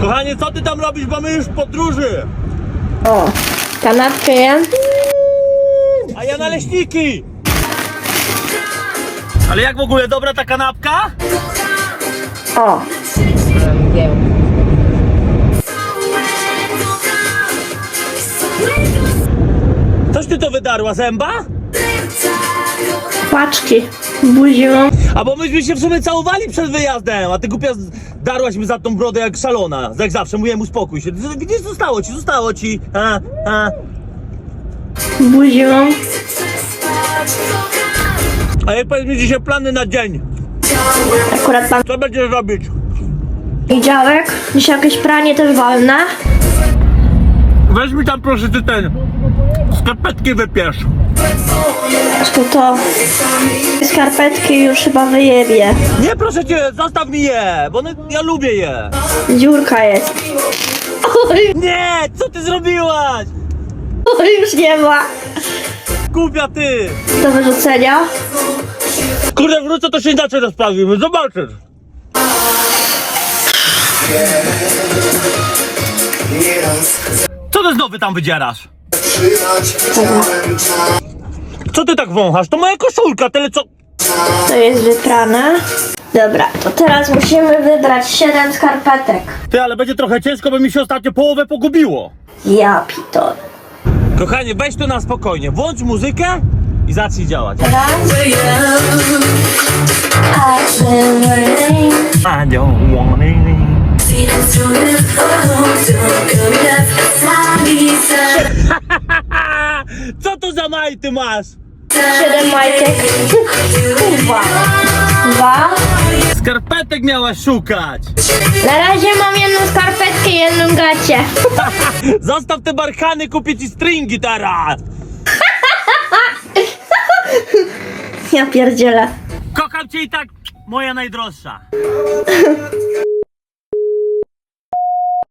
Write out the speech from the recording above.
Kochanie, co ty tam robisz, bo my już w podróży? O, kanapkę jem. A ja naleśniki! Ale jak w ogóle, dobra ta kanapka? O. Coś ty to wydarła, zęba? Płaczki. Buzią. A bo myśmy się w sumie całowali przed wyjazdem, a ty głupia darłaś mi za tą brodę jak szalona. Jak zawsze, mówiłem uspokój się. Gdzieś zostało ci, zostało ci. A, a. Buzią. a jak powiedz mi dzisiaj plany na dzień? Akurat pan Co będziesz robić? poniedziałek. Dzisiaj jakieś pranie też wolne. Weź mi tam proszę ty ten. Skarpetki wypiesz. Zresztą to skarpetki już chyba wyjebie. Nie proszę cię, zostaw mi je, bo one, ja lubię je. Dziurka jest. Oj, Nie, co ty zrobiłaś? oj, już nie ma. Głupia ty. Do wyrzucenia. Kurde, wrócę, to się inaczej rozprawimy, zobaczysz. Co ty znowu tam wydzierasz? Co ty tak wąchasz? To moja koszulka, tyle co... To jest wyprane. Dobra, to teraz musimy wybrać 7 skarpetek. Ty, ale będzie trochę ciężko, bo mi się ostatnio połowę pogubiło. Ja pitol. Kochanie, weź to na spokojnie, włącz muzykę i zacznij działać. I don't want it. Co za majty masz? 7 majtek. Kurwa. Dwa. Skarpetek miałaś szukać. Na razie mam jedną skarpetkę i jedną gacie. Zostaw te barkany, kupię ci stringi teraz. Ja pierdzielę. Kocham cię i tak, moja najdroższa.